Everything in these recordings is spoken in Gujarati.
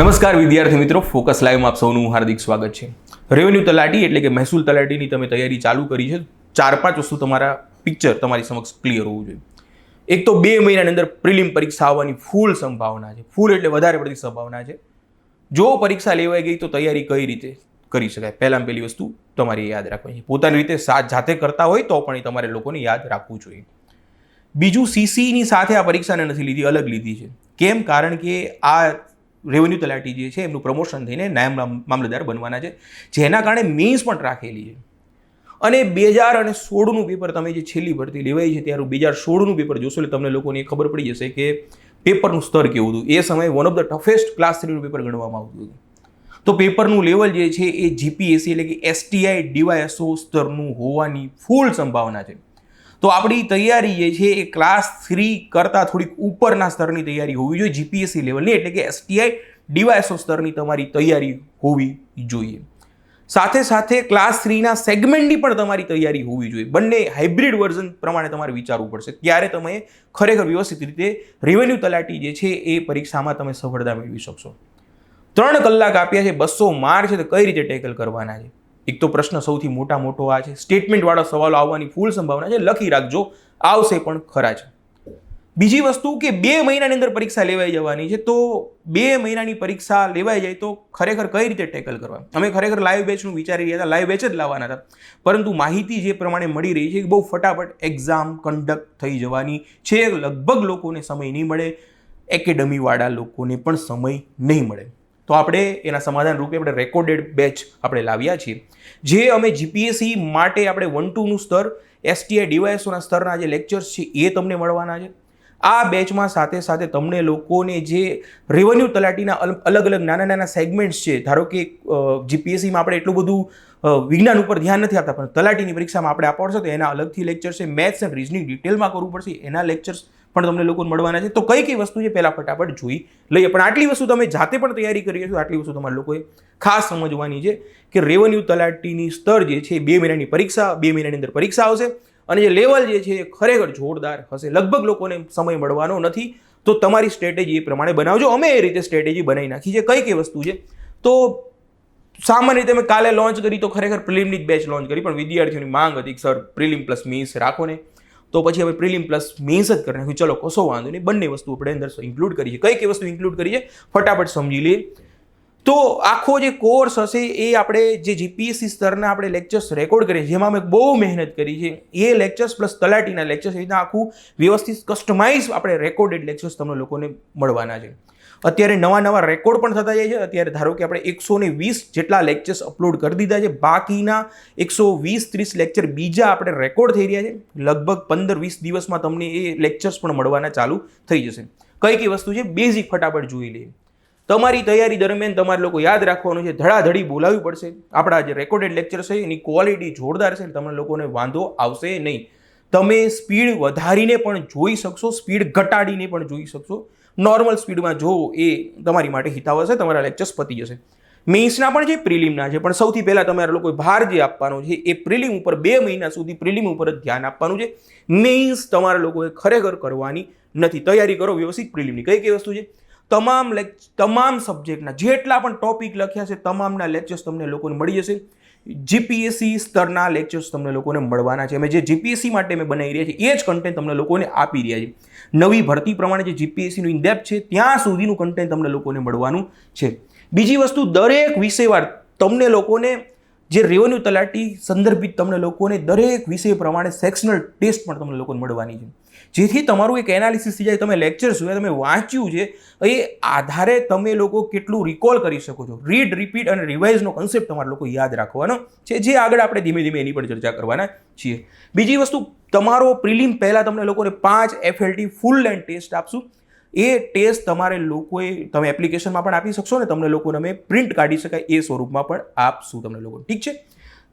નમસ્કાર વિદ્યાર્થી મિત્રો, ફોકસ લાઈવમાં આપ સૌનું હાર્દિક સ્વાગત છે. રેવન્યુ તલાટી એટલે કે મહેસૂલ તલાટીની તમે તૈયારી ચાલુ કરી છે. ચાર પાંચ વસ્તુ તમારા પિક્ચર તમારી સમક્ષ ક્લિયર હોવું જોઈએ. એક તો બે મહિનાની અંદર પ્રિલિમ પરીક્ષા આવવાની ફૂલ સંભાવના છે. ફૂલ એટલે વધારે પડતી સંભાવના છે. જો પરીક્ષા લેવાઈ ગઈ તો તૈયારી કઈ રીતે કરી શકાય? પહેલાં પહેલી વસ્તુ તમારે યાદ રાખવાની છે. પોતાની રીતે સાથ જાતે કરતા હોય તો પણ એ તમારે લોકોને યાદ રાખવું જોઈએ. બીજું સીસીની સાથે આ પરીક્ષાને નથી લીધી, અલગ લીધી છે. કેમ? કારણ કે આ રેવન્યુ તલાટી જે છે, એમનું પ્રમોશન થઈને નાયબ મામલતદાર બનવાના છે, જેના કારણે મીન્સ પણ રાખેલી છે. અને બે હજાર અને સોળનું પેપર તમે જે છેલ્લી ભરતી લેવાઈ છે, ત્યારે બે હજાર સોળનું પેપર જોશો એટલે તમને લોકોને ખબર પડી જશે કે પેપરનું સ્તર કેવું હતું. એ સમયે one of the toughest class થ્રીનું paper ગણવામાં આવતું હતું. તો પેપરનું લેવલ જે છે, એ જીપીએસસી એટલે કે એસટીઆઈ ડીવાયએસઓ સ્તરનું હોવાની ફૂલ સંભાવના છે. તો આપણી તૈયારી જે છે એ ક્લાસ થ્રી કરતાં થોડીક ઉપરના સ્તરની તૈયારી હોવી જોઈએ જીપીએસસી લેવલની એટલે કે એસટીઆઈ ડીવાયસો સ્તરની તમારી તૈયારી હોવી જોઈએ. સાથે સાથે ક્લાસ થ્રીના સેગમેન્ટની પણ તમારી તૈયારી હોવી જોઈએ. બંને હાઇબ્રિડ વર્ઝન પ્રમાણે તમારે વિચારવું પડશે. ત્યારે તમે ખરેખર વ્યવસ્થિત રીતે રેવન્યુ તલાટી જે છે એ પરીક્ષામાં તમે સફળતા મેળવી શકશો. ત્રણ કલાક આપ્યા છે, બસો માર્ક છે, તો કઈ રીતે ટેકલ કરવાના છે? એક તો પ્રશ્ન સૌથી મોટા મોટો આ છે. સ્ટેટમેન્ટવાળા સવાલો આવવાની ફૂલ સંભાવના છે. લખી રાખજો. આવશે પણ ખરા છે બીજી વસ્તુ કે બે મહિનાની અંદર પરીક્ષા લેવાઈ જવાની છે. તો બે મહિનાની પરીક્ષા લેવાઈ જાય તો ખરેખર કઈ રીતે ટેકલ કરવા અમે ખરેખર લાઈવ બેચનું વિચારી રહ્યા હતા. લાઈવ બેચ જ લાવવાના હતા. પરંતુ માહિતી જે પ્રમાણે મળી રહી છે કે બહુ ફટાફટ એક્ઝામ કન્ડક્ટ થઈ જવાની છે. લગભગ લોકોને સમય નહીં મળે. એકેડમીવાળા લોકોને પણ સમય નહીં મળે. તો આપણે એના સમાધાન રૂપે આપણે રેકોર્ડેડ બેચ આપણે લાવ્યા છીએ. જે અમે જીપીએસસી માટે આપણે વન ટુનું સ્તર એસટીઆઈ ડીવાયએસઓના સ્તરના જે લેક્ચર્સ છે એ તમને મળવાના છે. આ બેચમાં સાથે સાથે તમને લોકોને જે રેવન્યુ તલાટીના અલ- અલગ અલગ નાના નાના સેગમેન્ટ્સ છે, ધારો કે જીપીએસસીમાં આપણે એટલું બધું વિજ્ઞાન ઉપર ધ્યાન નથી આપતા, પણ તલાટીની પરીક્ષામાં આપણે આપવા પડશે તો એના અલગથી લેક્ચર છે. મેથ્સ એન્ડ રિઝનિંગ ડિટેલમાં કરવું પડશે, એના લેક્ચર્સ પણ તમને લોકોને મળવાના છે, તો કઈ કઈ વસ્તુ છે પહેલાં ફટાફટ જોઈ લઈએ. પણ આટલી વસ્તુ તમે જાતે પણ તૈયારી કરી છો આટલી વસ્તુ તમારે લોકોએ ખાસ સમજવાની છે કે રેવન્યુ તલાટીની સ્તર જે છે બે મહિનાની પરીક્ષા, બે મહિનાની અંદર પરીક્ષા આવશે અને જે લેવલ જે છે એ ખરેખર જોરદાર હશે. લગભગ લોકોને સમય મળવાનો નથી, તો તમારી સ્ટ્રેટેજી એ પ્રમાણે બનાવજો. અમે એ રીતે સ્ટ્રેટેજી બનાવી નાખી છે. કઈ કઈ વસ્તુ છે? તો સામાન્ય રીતે મેં કાલે લોન્ચ કરી, તો ખરેખર પ્રિલિમની જ બેચ લોન્ચ કરી, પણ વિદ્યાર્થીઓની માંગ હતી સર પ્રિલિમ પ્લસ મીસ રાખો ને. તો પછી હવે પ્રિલિમ પ્લસ મેન્સ જ કરી ચલો, કશો વાંધો નહીં. બંને વસ્તુ આપણે અંદર ઇન્ક્લુડ કરીએ. કઈ કઈ વસ્તુ ઇન્ક્લુડ કરીએ? ફટાફટ સમજી લઈએ. તો આખો જે કોર્સ હશે એ આપણે જે જીપીએસસી સ્તરના આપણે લેક્ચર્સ રેકોર્ડ કરીએ, જેમાં અમે બહુ મહેનત કરી છે. એ લેક્ચર્સ પ્લસ તલાટીના લેક્ચર્સ એ આખું વ્યવસ્થિત કસ્ટમાઇઝ આપણે રેકોર્ડેડ લેક્ચર્સ તમને લોકોને મળવાના છે. અત્યારે નવા નવા રેકોર્ડ પણ થતા જાય છે. અત્યારે ધારો કે આપણે એકસો ને વીસ જેટલા લેક્ચર્સ અપલોડ કરી દીધા છે. બાકીના એકસો વીસ ત્રીસ લેક્ચર બીજા આપણે રેકોર્ડ થઈ રહ્યા છે. લગભગ પંદર વીસ દિવસમાં તમને એ લેક્ચર્સ પણ મળવાના ચાલુ થઈ જશે. કઈ કઈ વસ્તુ છે? બેઝિક ફટાફટ જોઈ લઈએ. તમારી તૈયારી દરમિયાન તમારે લોકો યાદ રાખવાનું છે. ધડાધડી બોલાવવી પડશે. આપણા જે રેકોર્ડેડ લેક્ચર છે, એની ક્વોલિટી જોરદાર છે તમને લોકોને વાંધો આવશે નહીં. તમે સ્પીડ વધારીને પણ જોઈ શકશો. સ્પીડ ઘટાડીને પણ જોઈ શકશો. નોર્મલ સ્પીડમાં જો એ તમારી માટે હિતાવ હશે, તમારા લેક્ચર્સ પતી જશે. મેઇન્સના પણ છે પ્રિલિમના છે. પણ સૌથી પહેલાં તમારા લોકોએ ભાર જે આપવાનો છે, એ પ્રિલિમ ઉપર બે મહિના સુધી પ્રિલિમ ઉપર જ ધ્યાન આપવાનું છે. મેઇન્સ તમારા લોકોએ ખરેખર કરવાની નથી. તૈયારી કરો, વ્યવસ્થિત પ્રિલિમની કઈ કઈ વસ્તુ છે? તમામ લેક તમામ સબ્જેક્ટના જેટલા પણ ટોપિક લખ્યા છે, તમામના લેક્ચર્સ તમને લોકોને મળી જશે. જીપીએસસી સ્તરના લેક્ચર્સ તમને લોકોને મળવાના છે. અમે જે જીપીએસસી માટે અમે બનાવી રહ્યા છીએ, એ જ કન્ટેન્ટ તમને લોકોને આપી રહ્યા છીએ. નવી ભરતી પ્રમાણે જે જીપીએસસીનું ઇન્ડેપ છે, ત્યાં સુધીનું કન્ટેન્ટ તમને લોકોને મળવાનું છે. બીજી વસ્તુ, દરેક વિષયવાર તમને લોકોને જે રેવન્યુ તલાટી સંદર્ભિત તમને લોકોને દરેક વિષય પ્રમાણે સેક્શનલ ટેસ્ટ પણ તમને લોકોને મળવાની છે. જેથી તમારું એક એનાલિસિસ થઈ જાય, તમે લેક્ચર જોયા, તમે વાંચ્યું છે એ આધારે તમે લોકો કેટલું રિકોલ કરી શકો છો. રીડ રિપીટ અને રિવાઇઝનો કન્સેપ્ટ તમારે લોકો યાદ રાખવાનો છે. જે આગળ આપણે ધીમે ધીમે એની પણ ચર્ચા કરવાના છીએ. બીજી વસ્તુ, તમારો પ્રિલિમ પહેલાં તમને લોકોને પાંચ એફએલટી ફૂલ લેન્ડ ટેસ્ટ આપશું. એ ટેસ્ટ તમારે લોકોએ તમે એપ્લિકેશનમાં પણ આપી શકશો ને તમને લોકોને અમે પ્રિન્ટ કાઢી શકાય એ સ્વરૂપમાં પણ આપશું તમને લોકો. ઠીક છે?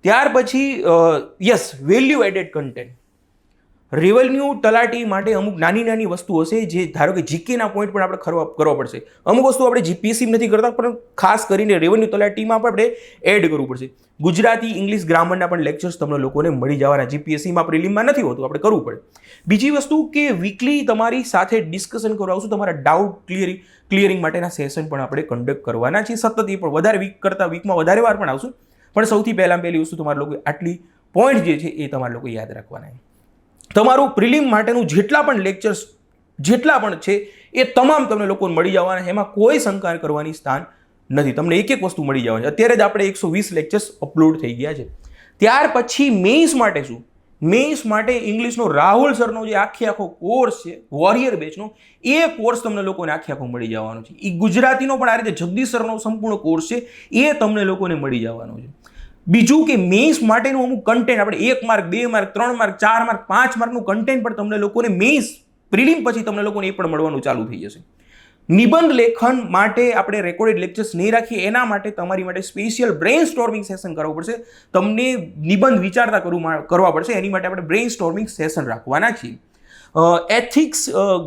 ત્યાર પછી yes value added content revenue તલાટી માટે અમુક નાની નાની વસ્તુ હશે જે ધારો કે જીકેના પોઈન્ટ પણ આપણે ખરવા કરવા પડશે. અમુક વસ્તુ આપણે જીપીએસસી નથી કરતા, પણ ખાસ કરીને રેવન્યુ તલાટીમાં પણ આપણે એડ કરવું પડશે. ગુજરાતી, ઇંગ્લિશ ગ્રામરના પણ લેક્ચર્સ તમને લોકોને મળી જવાના જીપીએસસીમાં પ્રિલિમમાં નથી હોતું, આપણે કરવું પડે. બીજી વસ્તુ કે વીકલી તમારી સાથે ડિસ્કશન કરાવશું, તમારા ડાઉટ ક્લિયરિંગ ક્લિયરિંગ માટેના સેશન પણ આપણે કન્ડક્ટ કરવાના છીએ. સતત એ પણ વધારે વીક કરતાં વીકમાં વધારે વાર પણ આવશું. પણ સૌથી પહેલાં પહેલી વસ્તુ તમારા લોકો આટલી પોઈન્ટ જે છે એ તમારા લોકો યાદ રાખવાના છે. તમારું પ્રિલિમ માટેનું જેટલા પણ લેક્ચર્સ જેટલા પણ છે, એ તમામ તમને લોકોને મળી જવાના એમાં કોઈ શંકા કરવાની સ્થાન નથી. તમને એક એક વસ્તુ મળી જવાની અત્યારે જ આપણે એકસો વીસ લેક્ચર્સ અપલોડ થઈ ગયા છે. ત્યાર પછી મેઇન્સ માટે શું? મેઇન્સ માટે ઇંગ્લિશનો રાહુલ સરનો જે આખી આખો કોર્સ છે વોરિયર બેચનો એ કોર્સ તમને લોકોને આખી આખો મળી જવાનો છે. એ ગુજરાતીનો પણ આ રીતે જગદીશ સરનો સંપૂર્ણ કોર્સ છે, એ તમને લોકોને મળી જવાનો છે. બીજું કે મેઇન્સ માટેનું અમુક કન્ટેન્ટ આપણે એક માર્ક બે માર્ક ત્રણ માર્ક ચાર માર્ક પાંચ માર્કનું કન્ટેન્ટ પણ તમને લોકોને મેઇન્સ પ્રિલિમ પછી તમને લોકોને એ પણ મળવાનું ચાલુ થઈ જશે. નિબંધ લેખન માટે આપણે રેકોર્ડેડ લેક્ચર્સ નહીં રાખીએ, એના માટે તમારી માટે સ્પેશિયલ બ્રેઇન સ્ટોર્મિંગ સેશન કરવું પડશે. તમને નિબંધ વિચારતા કરવું કરવા પડશે, એની માટે આપણે બ્રેઇન સ્ટોર્મિંગ સેશન રાખવાના છીએ. એથિક્સ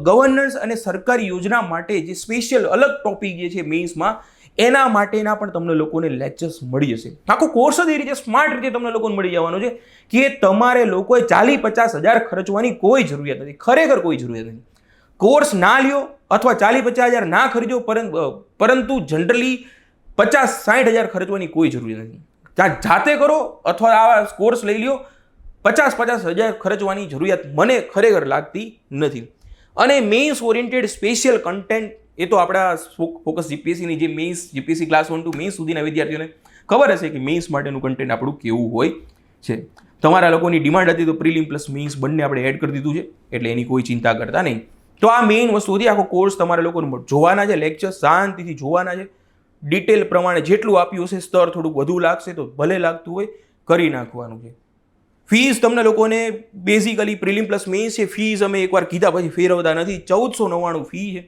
ગવર્નન્સ અને સરકારી યોજના માટે જે સ્પેશિયલ અલગ ટોપિક જે છે મેઇન્સમાં એના માટેના પણ તમને લોકોને લેક્ચર્સ મળી જશે. આખો કોર્સ જ એ રીતે સ્માર્ટ રીતે તમને લોકોને મળી જવાનો છે કે તમારે લોકોએ ચાલી પચાસ હજાર ખર્ચવાની કોઈ જરૂરિયાત નથી. ખરેખર કોઈ જરૂરિયાત નથી. કોર્સ ના લ્યો અથવા ચાલી પચાસ હજાર ના ખરીદો પરંતુ જનરલી પચાસ સાઠ હજાર ખર્ચવાની કોઈ જરૂરિયાત નથી. ત્યાં જાતે કરો અથવા આવા કોર્સ લઈ લ્યો. પચાસ પચાસ હજાર ખર્ચવાની જરૂરિયાત મને ખરેખર લાગતી નથી. અને મેઇન્સ ઓરિએન્ટેડ સ્પેશિયલ કન્ટેન્ટ એ તો આપણા ફોકસ જીપીએસસીની જે mains GPSC class one two mains સુધીના વિદ્યાર્થીઓને ખબર હશે કે મેઇન્સ માટેનું કન્ટેન્ટ આપણું કેવું હોય છે. તમારા લોકોની ડિમાન્ડ હતી તો પ્રિલિમ પ્લસ મેઇન્સ બંને આપણે એડ કરી દીધું છે, એટલે એની કોઈ ચિંતા કરતા નહીં. તો આ મેઇન વસ્તુ હતી, આખો કોર્સ તમારે લોકોને જોવાના છે લેક્ચર શાંતિથી જોવાના છે. ડિટેલ પ્રમાણે જેટલું આપ્યું હશે, સ્તર થોડુંક વધુ લાગશે તો ભલે લાગતું હોય, કરી નાખવાનું છે. ફીસ તમને લોકોને બેઝિકલી પ્રિલિમ પ્લસ મેઇન્સ છે ફીસ અમે એકવાર કીધા, પછી ફેરવતા નથી. ચૌદસો નવ્વાણું ફી છે.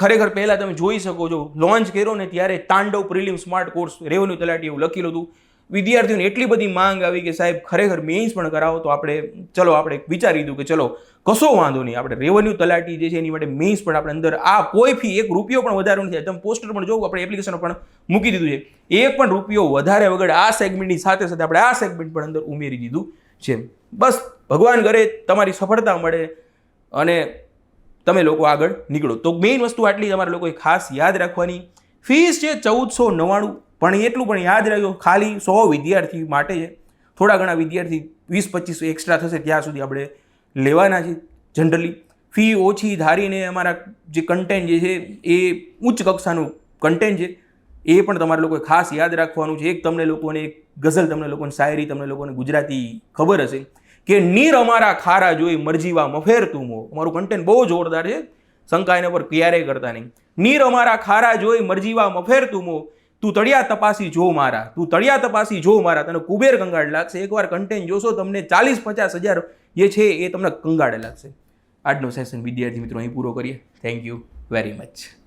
ખરેખર પહેલાં તમે જોઈ શકો છો લોન્ચ કર્યો ને ત્યારે Tandav prelim smart course revenue તલાટી એવું લખેલું હતું. વિદ્યાર્થીઓને એટલી બધી માંગ આવી કે સાહેબ, ખરેખર મેઇન્સ પણ કરાવો તો આપણે, ચલો, આપણે વિચારી દીધું કે ચલો, કશો વાંધો નહીં, આપણે રેવન્યુ તલાટી જે છે એની માટે મેઇન્સ પણ આપણે અંદર, આ કોઈ ફી એક રૂપિયો પણ વધારે નથી, તમે પોસ્ટર પણ જોવું, આપણે એપ્લિકેશન પણ મૂકી દીધું છે. એક પણ રૂપિયો વધારે વગર આ સેગમેન્ટની સાથે સાથે આપણે આ સેગમેન્ટ પણ અંદર ઉમેરી દીધું છે. બસ, ભગવાન કરે, તમારી સફળતા મળે અને તમે લોકો આગળ નીકળો. તો મેઇન વસ્તુ આટલી તમારે લોકોએ ખાસ યાદ રાખવાની. ફીસ છે ચૌદસો નવ્વાણું, પણ એટલું પણ યાદ રાખજો, ખાલી સો વિદ્યાર્થી માટે છે. થોડા ઘણા વિદ્યાર્થી વીસ પચીસ એક્સ્ટ્રા થશે ત્યાં સુધી આપણે લેવાના છે જનરલી ફી ઓછી ધારીને અમારા જે કન્ટેન્ટ જે છે એ ઉચ્ચ કક્ષાનું કન્ટેન્ટ છે. એ પણ તમારે લોકોએ ખાસ યાદ રાખવાનું છે. એક તમને લોકોને એક ગઝલ તમને લોકોને શાયરી, તમને લોકોને ગુજરાતી ખબર હશે. કે નીર અમારા ખારા જોઈ મરજીવા મફેર તું મો. અમારું કન્ટેન્ટ બહુ જોરદાર છે. શંકા એના પર ક્યારેય કરતા નહીં. નીર અમારા ખારા જોઈ મરજીવા મફેર તું મો. તું તળિયા તપાસી જો મારા. તું તળિયા તપાસી જો મારા. તને કુબેર કંગાળ લાગશે. એકવાર કન્ટેન્ટ જોશો તમને ચાલીસ પચાસ હજાર જે છે એ તમને કંગાળે લાગશે. આજનો સેશન વિદ્યાર્થી મિત્રો અહીં પૂરો કરીએ. Thank you very much